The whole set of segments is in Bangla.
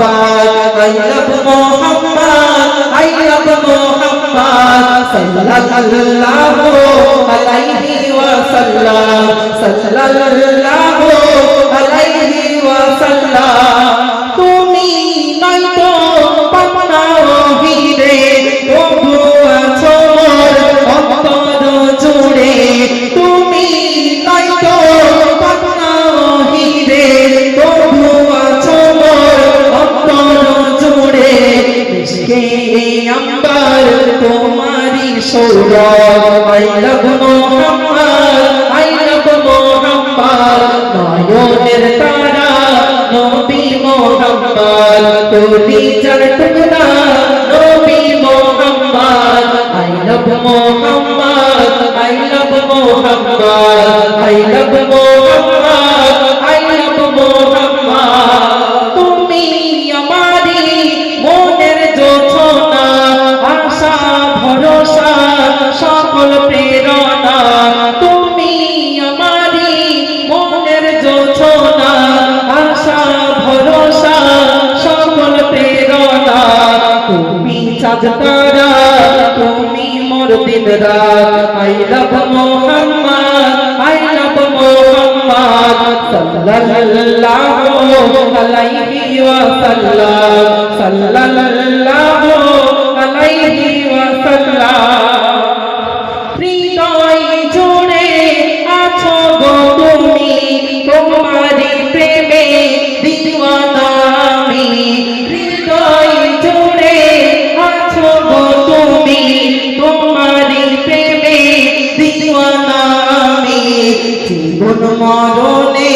Muhammad I love Muhammad I love Muhammad সাল্লাল্লাহু আলাইহি ওয়াসাল্লাম সাল্লাল্লাহু তোমারি Sourav, I love Muhammad, I love Muhammad. নয়নের তারা, নবী মোহাম্মদ তুমি চার টুকরা, নবী Muhammad. I love Muhammad, I love Muhammad. তুমি মোর দিন রাত I love Muhammad I love Muhammad সাল্লাল্লাহু আলাইহি ওয়াসাল্লাম সাল্লাল্লাহু জীবন মরণে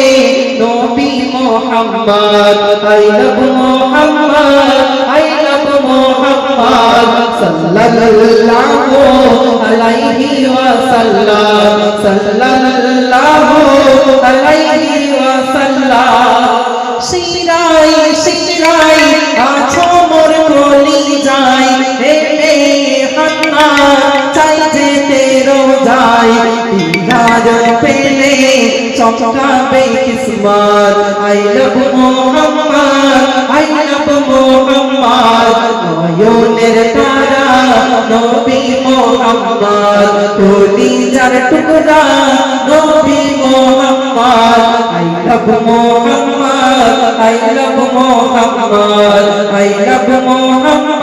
নবী Muhammad, I love Muhammad, I love Muhammad, সাল্লাল্লাহু আলাইহি ওয়াসাল্লাম, সাল্লাল্লাহু আলাইহি চমকাবে কিসমত। I love Muhammad, I love Muhammad. নয়নের তারা নবী মোহাম্মদ। কলি যার টুকরা নবী Muhammad. I love Muhammad, I love Muhammad. I love Muhammad.